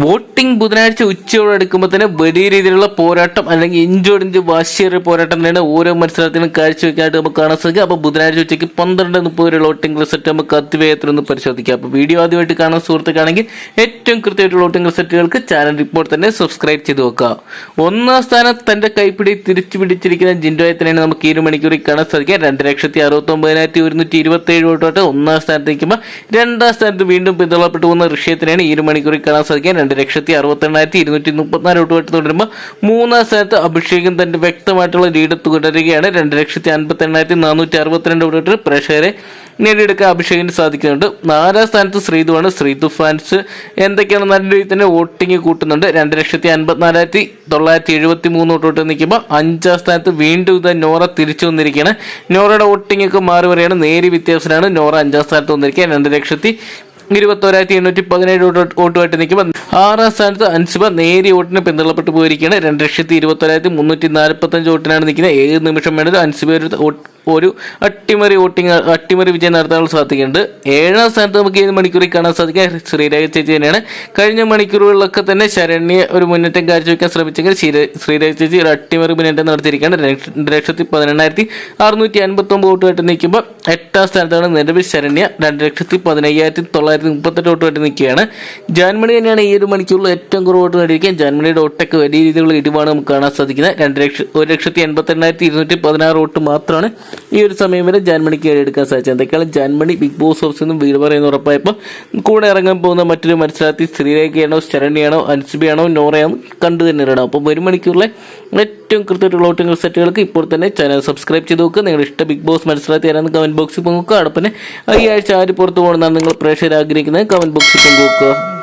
Voting ബുധനാഴ്ച ഉച്ചയോടെ എടുക്കുമ്പോൾ തന്നെ വലിയ രീതിയിലുള്ള പോരാട്ടം അല്ലെങ്കിൽ ഇഞ്ചോടിഞ്ച് വാശിയേറിയ പോരാട്ടം തന്നെയാണ് ഓരോ മത്സരത്തിനും കാഴ്ചവെക്കാനായിട്ട് നമുക്ക് കാണാൻ സാധിക്കും അപ്പോൾ ബുധനാഴ്ച ഉച്ചയ്ക്ക് പന്ത്രണ്ട് മുപ്പത് വരെയുള്ള വോട്ടിംഗ് റിസൾട്ട് നമുക്ക് അതിവേഗത്തിൽ ഒന്ന് പരിശോധിക്കാം. അപ്പോൾ വീഡിയോ ആദ്യമായിട്ട് കാണാൻ സുഹൃത്തുക്കാണെങ്കിൽ ഏറ്റവും കൃത്യമായിട്ടുള്ള വോട്ടിംഗ് റിസൾട്ടുകൾക്ക് ചാനൽ റിപ്പോർട്ട് തന്നെ സബ്സ്ക്രൈബ് ചെയ്ത് വെക്കുക. ഒന്നാം സ്ഥാനം തന്റെ കൈപ്പിടി തിരിച്ചു പിടിച്ചിരിക്കുന്ന ജിൻഡോയെ തന്നെയാണ് നമുക്ക് ഈ ഒരു മണിക്കൂറിൽ കാണാൻ സാധിക്കുക. രണ്ട് ലക്ഷത്തി അറുപത്തി ഒമ്പതിനായിരത്തി ഒരുന്നൂറ്റി ഇരുപത്തി ഏഴ് വോട്ടോട്ട് ഒന്നാം സ്ഥാനത്ത് നിൽക്കുമ്പോൾ രണ്ടാം സ്ഥാനത്ത് വീണ്ടും പിന്തള്ളപ്പെട്ടു പോകുന്ന ഋഷ്യത്തിനെയാണ് ഈ ഒരു മണിക്കൂറിൽ കാണാൻ സാധിക്കുക. രണ്ട് ലക്ഷത്തി അറുപത്തെണ്ണായിരത്തി ഇരുന്നൂറ്റി മുപ്പത്തിനാല് വോട്ട് വെട്ട് തുടരുമ്പോൾ മൂന്നാം സ്ഥാനത്ത് അഭിഷേകം തന്റെ വ്യക്തമായിട്ടുള്ള ലീഡ് തുടരുകയാണ്. രണ്ട് ലക്ഷത്തി അൻപത്തി എണ്ണായിരത്തി നാനൂറ്റി അറുപത്തിരണ്ട് വോട്ടുകൾ പ്രേക്ഷകരെ നേടിയെടുക്കാൻ അഭിഷേകിന് സാധിക്കുന്നുണ്ട്. നാലാം സ്ഥാനത്ത് ശ്രീതുവാണ്. ശ്രീതു ഫാൻസ് എന്തൊക്കെയാണ് നല്ല രീതിയിൽ തന്നെ വോട്ടിംഗ് കൂട്ടുന്നുണ്ട്. രണ്ട് ലക്ഷത്തി അൻപത്തിനാലായിരത്തി തൊള്ളായിരത്തി എഴുപത്തി മൂന്ന് വോട്ട് നിൽക്കുമ്പോൾ അഞ്ചാം സ്ഥാനത്ത് വീണ്ടും ഇത് നോറ തിരിച്ചു വന്നിരിക്കുകയാണ്. നോറയുടെ വോട്ടിംഗ് ഒക്കെ മാറി വരികയാണ്. നേരി വ്യത്യാസത്തിലാണ് നോറ അഞ്ചാം സ്ഥാനത്ത് വന്നിരിക്കുക. രണ്ട് ലക്ഷത്തി ഇരുപത്തോരായിരത്തി എണ്ണൂറ്റി പതിനേഴ് വോട്ട് വോട്ടുമായിട്ട് നിൽക്കുമ്പോൾ ആറാം സ്ഥാനത്ത് അൻസിബ നേരിയ വോട്ടിന് പിന്തള്ളപ്പെട്ടു പോയിരിക്കുകയാണ്. രണ്ട് ലക്ഷത്തി ഇരുപത്തോരായിരത്തി മുന്നൂറ്റി നാൽപ്പത്തഞ്ച് വോട്ടിനാണ് നിൽക്കുന്നത്. ഏത് നിമിഷം വേണമെങ്കിലും അൻസിബ ഒരു ഒരു അട്ടിമറി വോട്ടിംഗ് അട്ടിമറി വിജയം നടത്താനുള്ള സാധിക്കുന്നുണ്ട്. ഏഴാം സ്ഥാനത്ത് നമുക്ക് ഏത് മണിക്കൂറിൽ കാണാൻ സാധിക്കുക ശ്രീരേഖ ചേച്ചി തന്നെയാണ്. കഴിഞ്ഞ മണിക്കൂറുകളിലൊക്കെ തന്നെ ശരണ്യ ഒരു മുന്നേറ്റം കാഴ്ചവെക്കാൻ ശ്രമിച്ചെങ്കിൽ ശ്രീര- ശ്രീരേഖ ചേച്ചി ഒരു അട്ടിമറി മുന്നേറ്റം നടത്തിയിരിക്കുകയാണ്. രണ്ട് ലക്ഷത്തി പതിനെണ്ണായിരത്തി അറുന്നൂറ്റി അൻപത്തി ഒമ്പത് വോട്ടുമായിട്ട് നിൽക്കുമ്പോൾ എട്ടാം സ്ഥാനത്താണ് നിലവിൽ ശരണ്യ. രണ്ട് ലക്ഷത്തി പതിനയ്യായിരത്തി തൊള്ളായിരത്തി മുപ്പത്തെട്ട് വോട്ടുമായിട്ട് നിൽക്കുകയാണ്. ജാൻമണി തന്നെയാണ് ഈ ഒരു മണിക്കൂറിൽ ഏറ്റവും കുറവ് വോട്ട് നേടിയിരിക്കുക ജാൻമണിയുടെ ഒട്ടൊക്കെ വലിയ രീതിയിലുള്ള ഇടിവാണ് നമുക്ക് കാണാൻ സാധിക്കുന്നത്. രണ്ട് ലക്ഷം ഒരു ലക്ഷത്തി എൺപത്തെണ്ണായിരത്തി ഇരുന്നൂറ്റി പതിനാറ് വോട്ട് മാത്രമാണ് ഈ ഒരു സമയം വരെ ജാൻമണിക്ക് എടുക്കാൻ സാധിച്ചത് എന്തൊക്കെയാണ് ജാൻമണി ബിഗ് ബോസ് ഹൗസിൽ നിന്നും വീട് പറയുന്ന ഉറപ്പായപ്പോൾ കൂടെ ഇറങ്ങാൻ പോകുന്ന മറ്റൊരു മത്സരാർത്ഥി ശ്രീരേഖയാണോ ശരണിയാണോ അനുസുബിയാണോ നോറയാണോ കണ്ടു തന്നെ ഇടണം. അപ്പോൾ ഒരു മണിക്കൂറിലെ ഏറ്റവും കൃത്യമായിട്ടുള്ള വോട്ടിംഗ് സെറ്റുകൾക്ക് ഇപ്പോൾ തന്നെ ചാനൽ സബ്സ്ക്രൈബ് ചെയ്ത് നോക്കുക നിങ്ങളുടെ ഇഷ്ട ബിഗ് ബോസ് മത്സരാർത്ഥി ആരാന്ന് കമന്റ് ബോക്സിൽ പങ്കുവെക്കുക അടുപ്പിനെ ഈ ആഴ്ച ആര് പുറത്തു പോകണമെന്നാണ് നിങ്ങൾ പ്രേക്ഷകർ ആഗ്രഹിക്കുന്നത്. കമന്റ് ബോക്സിൽ പങ്കുവെക്കുക